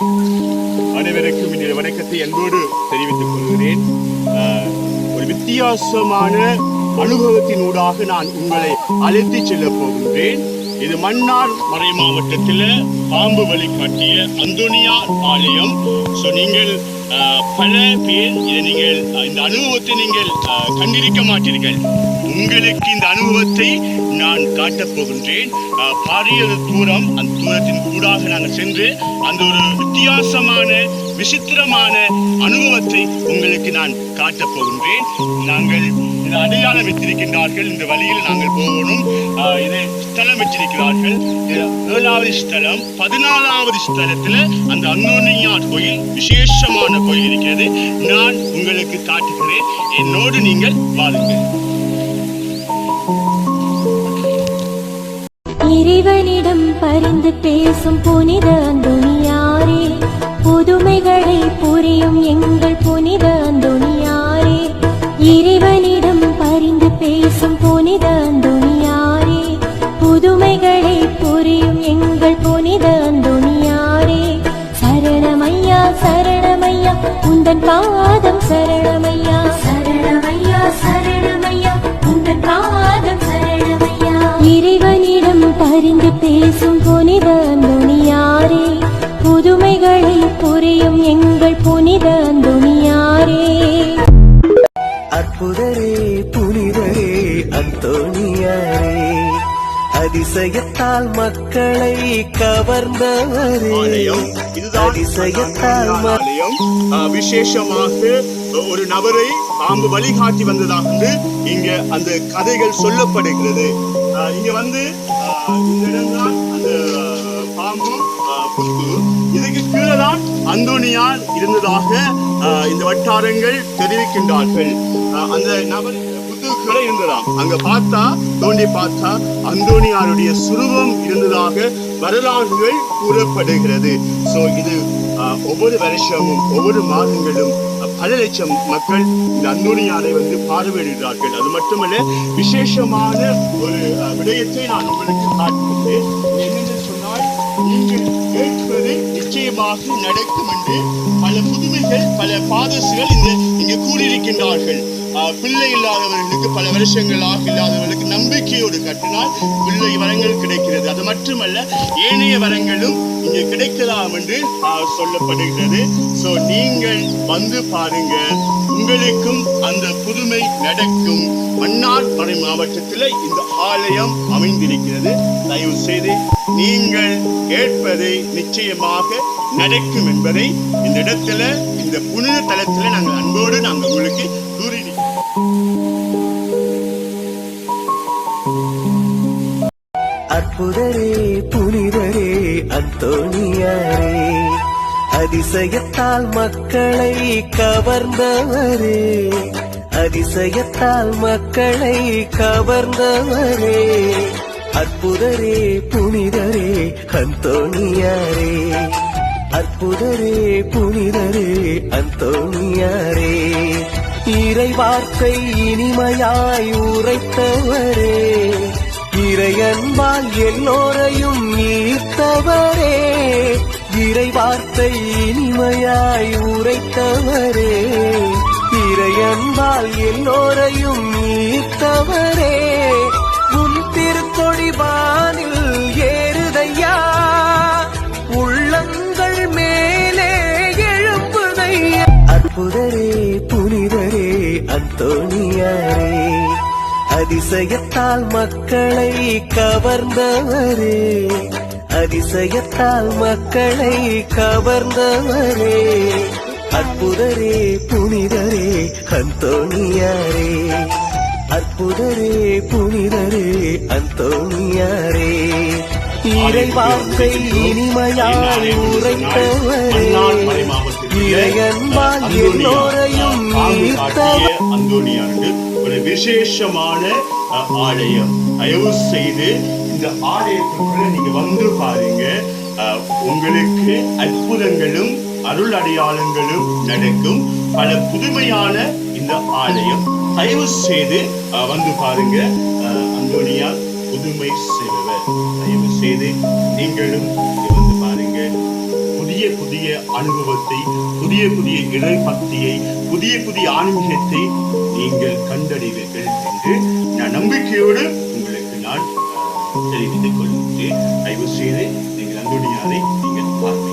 அனைவருக்கும் இந்த வணக்கத்தை அன்போடு தெரிவித்துக் கொள்கிறேன். ஆஹ், ஒரு வித்தியாசமான அனுபவத்தினூடாக நான் உங்களை அழைத்து செல்ல போகின்றேன். இது மன்னார் மறை மாவட்டத்தில் பாம்பு வழி காட்டிய அந்தோனியார் ஆலயம். ஸோ நீங்கள் ஆஹ், பல பேர் இதை நீங்கள் இந்த அனுபவத்தை நீங்கள் கண்டிருக்க மாட்டீர்கள். உங்களுக்கு இந்த அனுபவத்தை நான் காட்டப் போகின்றேன். ஆஹ், பாரிய தூரம் அந்த தூரத்தின் கூடாக நாங்கள் சென்று அந்த ஒரு வித்தியாசமான விசித்திரமான அனுபவத்தை உங்களுக்கு நான் காட்டப் போகின்றேன். நாங்கள் இந்த அடையாளம் வச்சிருக்கின்றார்கள் இந்த வழியில் நாங்கள் போகணும். ஆஹ், இதை ஸ்தலம் வச்சிருக்கிறார்கள் ஏழாவது ஸ்தலம். பதினாலாவது ஸ்தலத்துல அந்த அன்னோனியார் கோயில் விசேஷமான கோயில் இருக்கிறது. நான் உங்களுக்கு காட்டுகிறேன். என்னோடு நீங்கள் வாருங்கள். இறைவனிடம் பரிந்து பேசும் புனித அந்தோணியாரே புதுமைகளை புரியும் எங்கள் புனித அந்தோணியாரே உந்தன் பாதம் சரணமையா? சரணமையா சரணமையா? உந்தன் பாதம் சரணமையா? இறைவனிடம் பரிந்து பேசும் புனித அந்தோணியாரே புதுமைகளை புரியும் எங்கள் புனித அந்தோணியாரே. அற்புதரே புனிதரே அந்தோணியாரே. அதிசயத்தால் மக்களை கவர்ந்தவரே. அதிசயத்தால் விசேஷமாக ஒரு நபரை பாம்பு வழிகாட்டி வந்ததாக வந்து இங்க அந்த கதைகள் சொல்லப்படுகிறது. இங்க வந்து ஆஹ், இந்த இடம்தான் அந்த பாம்பு இதுக்கு கீழே தான் அந்தோனியார் இருந்ததாக இந்த வட்டாரங்கள் தெரிவிக்கின்றார்கள். அந்த நபர் புத்துக்களை இருந்ததாம். அங்க பார்த்தா தோண்டி பார்த்தா அந்தோனியாருடைய சுரூபம் இருந்ததாக வரலாறுகள் கூறப்படுகிறது. சோ இது ஒவ்வொரு வருஷமும் ஒவ்வொரு மாதங்களும் பல லட்சம் மக்கள் இந்த அந்தோனியாரை வந்து பார்வையிடுகிறார்கள். அது மட்டுமல்ல விசேஷமான ஒரு விடயத்தை நான் உங்களுக்கு காட்டுகிறேன். என்னென்று சொன்னால் நீங்கள் கேட்பது நிச்சயமாக நடக்கும் என்று பல புதுமைகள் பல பாதசுகள் இந்த இங்கு கூறியிருக்கின்றார்கள். பிள்ளை இல்லாதவர்களுக்கு பல வருஷங்களாக இல்லாதவர்களுக்கு நம்பிக்கையோடு கட்டினால் பிள்ளை வரங்கள் கிடைக்கிறது. அது மட்டுமல்ல ஏனைய வரங்களும் இங்கே கிடைக்கலாம் என்று ஆஹ் சொல்லப்படுகிறது. சோ நீங்கள் வந்து பாருங்க உங்களுக்கும் அந்த புதுமை நடக்கும். மன்னார் மறை மாவட்டத்தில் இந்த ஆலயம் அமைந்திருக்கிறது. தயவு செய்து நீங்கள் கேட்பதை நிச்சயமாக நடக்கும் என்பதை இந்த இடத்துல இந்த புனித தலத்துல நாங்கள் அன்பு அந்தோணியாரே அதிசயத்தால் மக்களை கவர்ந்தவரே. அதிசயத்தால் மக்களை கவர்ந்தவரே. அற்புதரே புனிதரே அந்தோணியாரே அற்புதரே புனிதரே அந்தோணியாரே இறை வார்த்தை இனிமையாய் உரைத்தவரே. இறையன்பால் எல்லோரையும் ஈர்த்தவரே இறைவார்த்தை இனிமையாய் உரைத்தவரே இறையன்பால் எல்லோரையும் ஈர்த்தவரே உன் திருத்தொடிவானில் ஏறுதையா உள்ளங்கள் மேலே எழும்புதையா. அற்புதரே புனிதரே அந்தோணியாரே அதிசயத்தால் மக்களை கவர்ந்தவரே. அதிசயத்தால் மக்களை கவர்ந்தவரே. அற்புதரே புனிதரே அந்தோணியாரே. அற்புதரே புனிதரே அந்தோணியாரே. இறை வார்த்தை இனிமையாய் உரைத்தவரே இறையன்பால் எல்லோரையும் ஈர்த்தவர் அந்தோனியாண்டு ஒரு விசேஷமான ஆலயம். தயவு செய்து இந்த ஆலயத்துக்குள்ள நீங்க வந்து பாருங்க. அஹ், உங்களுக்கு அற்புதங்களும் அருள் அடையாளங்களும் நடக்கும். பல புதுமையான இந்த ஆலயம். தயவு செய்து வந்து பாருங்க. அஹ், அந்தோனியா புதுமை செய்பவர். தயவு செய்து நீங்களும் புதிய புதிய அனுபவத்தை புதிய புதிய இறை பக்தியை புதிய புதிய ஆன்மீகத்தை நீங்கள் கண்டறிவீர்கள் என்று நான் நம்பிக்கையோடு உங்களுக்கு நான் தெரிவித்துக் கொள்கிறேன். தயவு செய்து நீங்கள் அந்தோனியாரை நீங்கள் பார்க்க